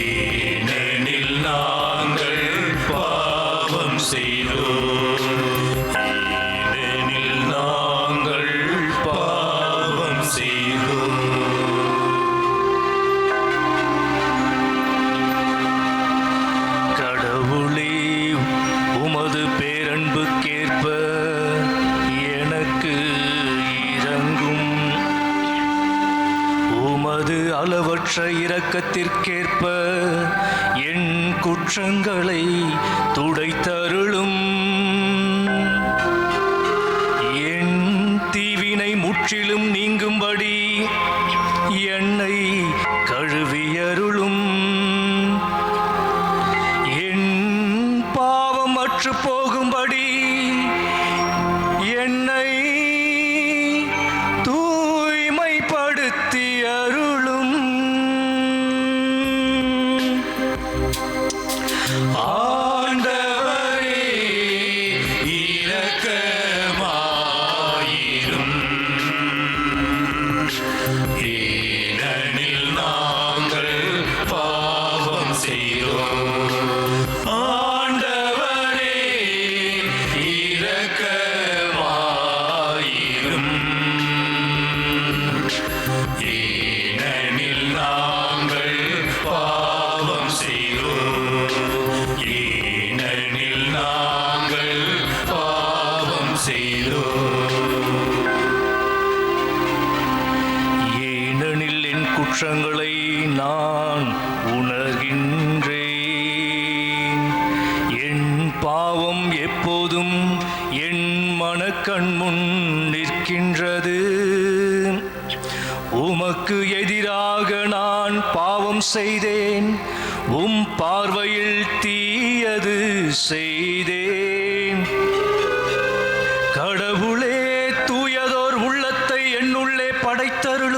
ஏனெனில் நாங்கள் பாவம் செய்தோம். ஏனெனில் நாங்கள் பாவம் செய்தோம் கடவுளே உமது பேரன்புக்கேற்ப எனக்கு இறங்கும் உமது அளவற்ற இரக்கத்திற்கேற்ப குற்றங்களை துடைத்தருளும். என் தீவினை முற்றிலும் நீங்கும்படி என்னை கழுவியருளும். என் பாவம் அற்று போகும்படி என்னை ஏனெனில் நாங்கள் பாவம் செய்தோம். குற்றங்களை நான் உணர்கின்றேன். என் பாவம் எப்போதும் என் மனக்கண் முன் நிற்கின்றது. உமக்கு எதிராக நான் பாவம் செய்தேன். உம் பார்வையில் தீயது செய்தேன். கடவுளே தூயதோர் உள்ளத்தை என்னுள்ளே படைத்தருளும்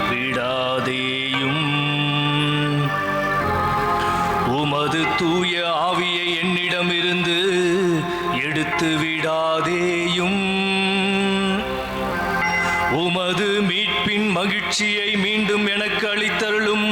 தூய ஆவியை என்னிடமிருந்து எடுத்து விடாதேயும். உமது மீட்பின் மகிழ்ச்சியை மீண்டும் எனக்கு அளித்தருளும்.